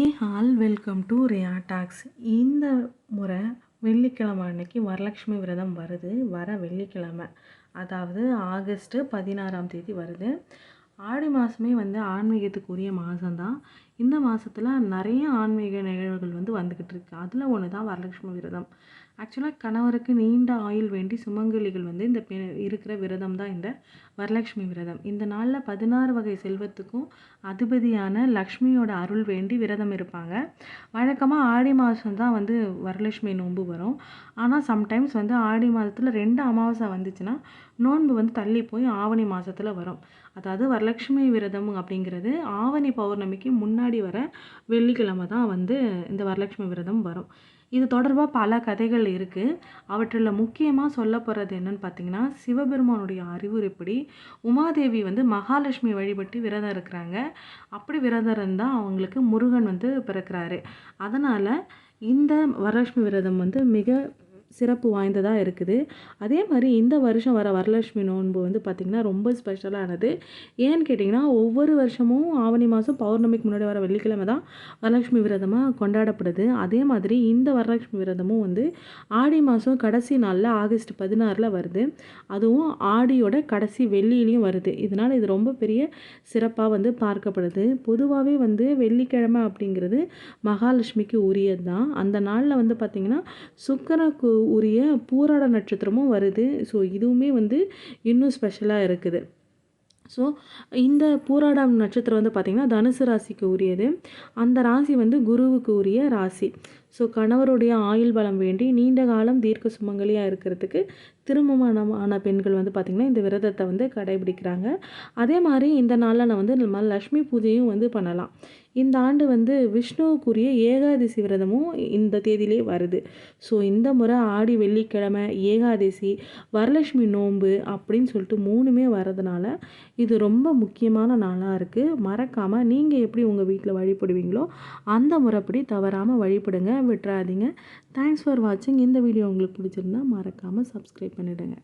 Hey all welcome to Riya talks. இந்த முறை வெள்ளிக்கிழமை அன்னைக்கு வரலட்சுமி விரதம் வருது வர வெள்ளிக்கிழமை. அதாவது ஆகஸ்ட்டு பதினாறாம் தேதி வருது. ஆடி மாதமே வந்து ஆன்மீகத்துக்குரிய மாதம்தான் இந்த மாதத்தில் நிறைய ஆன்மீக நிகழ்வுகள் வந்து வந்துக்கிட்டு இருக்கு. அதில் ஒன்று தான் வரலட்சுமி விரதம். ஆக்சுவலாக கணவருக்கு நீண்ட ஆயுள் வேண்டி சுமங்கலிகள் வந்து இந்த பெ இருக்கிற விரதம் தான் இந்த வரலட்சுமி விரதம். இந்த நாளில் பதினாறு வகை செல்வத்துக்கும் அதிபதியான லக்ஷ்மியோட அருள் வேண்டி விரதம் இருப்பாங்க. வழக்கமாக ஆடி மாதம் தான் வந்து வரலட்சுமி நோன்பு வரும். ஆனால் சம்டைம்ஸ் வந்து ஆடி மாதத்தில் ரெண்டு அமாவாசை வந்துச்சுன்னா நோன்பு வந்து தள்ளி போய் ஆவணி மாதத்தில் வரும். அதாவது வரலட்சுமி விரதம் அப்படிங்கிறது ஆவணி பௌர்ணமிக்கு முன்னாடி வர வெள்ளிக்கிழமை தான் வந்து இந்த வரலட்சுமி விரதம் வரும். இது தொடர்பாக பல கதைகள் இருக்குது அவற்றில் முக்கியமாக சொல்ல போகிறது என்னன்னு பார்த்தீங்கன்னா சிவபெருமானுடைய அறிவுரைப்படி உமாதேவி வந்து மகாலட்சுமி வழிபட்டு விரதம் இருக்கிறாங்க. அப்படி விரதம் இருந்தால் அவங்களுக்கு முருகன் வந்து பிறக்கிறாரு. அதனால் இந்த வரலட்சுமி விரதம் வந்து மிக சிறப்பு வாய்ந்ததாக இருக்குது. அதே மாதிரி இந்த வருஷம் வர வரலட்சுமி நோன்பு வந்து பார்த்திங்கன்னா ரொம்ப ஸ்பெஷலானது ஏன்னு கேட்டிங்கன்னா ஒவ்வொரு வருஷமும் ஆவணி மாதம் பௌர்ணமிக்கு முன்னாடி வர வெள்ளிக்கிழமை தான் வரலட்சுமி விரதமாக கொண்டாடப்படுது. அதே மாதிரி இந்த வரலட்சுமி விரதமும் வந்து ஆடி மாதம் கடைசி நாளில் ஆகஸ்ட் பதினாறில் வருது. அதுவும் ஆடியோட கடைசி வெள்ளியிலையும் வருது. இதனால் இது ரொம்ப பெரிய சிறப்பாக வந்து பார்க்கப்படுது. பொதுவாகவே வந்து வெள்ளிக்கிழமை அப்படிங்கிறது மகாலட்சுமிக்கு உரியது தான் அந்த நாளில் வந்து பார்த்திங்கன்னா சுக்கரக்கு உரிய பூராட நட்சத்திரமும் வருது. ஸோ இதுவுமே வந்து இன்னும் ஸ்பெஷலாக இருக்குது. ஸோ இந்த பூராடம் நட்சத்திரம் வந்து பார்த்திங்கன்னா தனுசு ராசிக்கு உரியது. அந்த ராசி வந்து குருவுக்கு உரிய ராசி. ஸோ கணவருடைய ஆயுள் பலம் வேண்டி நீண்ட காலம் தீர்க்க சுமங்கலியாக இருக்கிறதுக்கு திருமணமான பெண்கள் வந்து பார்த்திங்கன்னா இந்த விரதத்தை வந்து கடைபிடிக்கிறாங்க. அதே மாதிரி இந்த நாளில் நான் வந்து நம்ம லக்ஷ்மி பூஜையும் வந்து பண்ணலாம். இந்த ஆண்டு வந்து விஷ்ணுவுக்குரிய ஏகாதசி விரதமும் இந்த தேதியிலே வருது. ஸோ இந்த முறை ஆடி வெள்ளிக்கிழமை ஏகாதசி வரலட்சுமி நோன்பு அப்படின்னு சொல்லிட்டு மூணுமே வரதுனால இது ரொம்ப முக்கியமான நாளாக இருக்குது மறக்காமல் நீங்கள் எப்படி உங்கள் வீட்டில் வழிபடுவீங்களோ அந்த முறைப்படி தவறாமல் வழிபடுங்க. விட்டுறாதீங்க. தேங்க்ஸ் ஃபார் வாட்சிங் இந்த வீடியோ உங்களுக்கு பிடிச்சிருந்தா மறக்காமல் சப்ஸ்கிரைப் பண்ணிவிடுங்க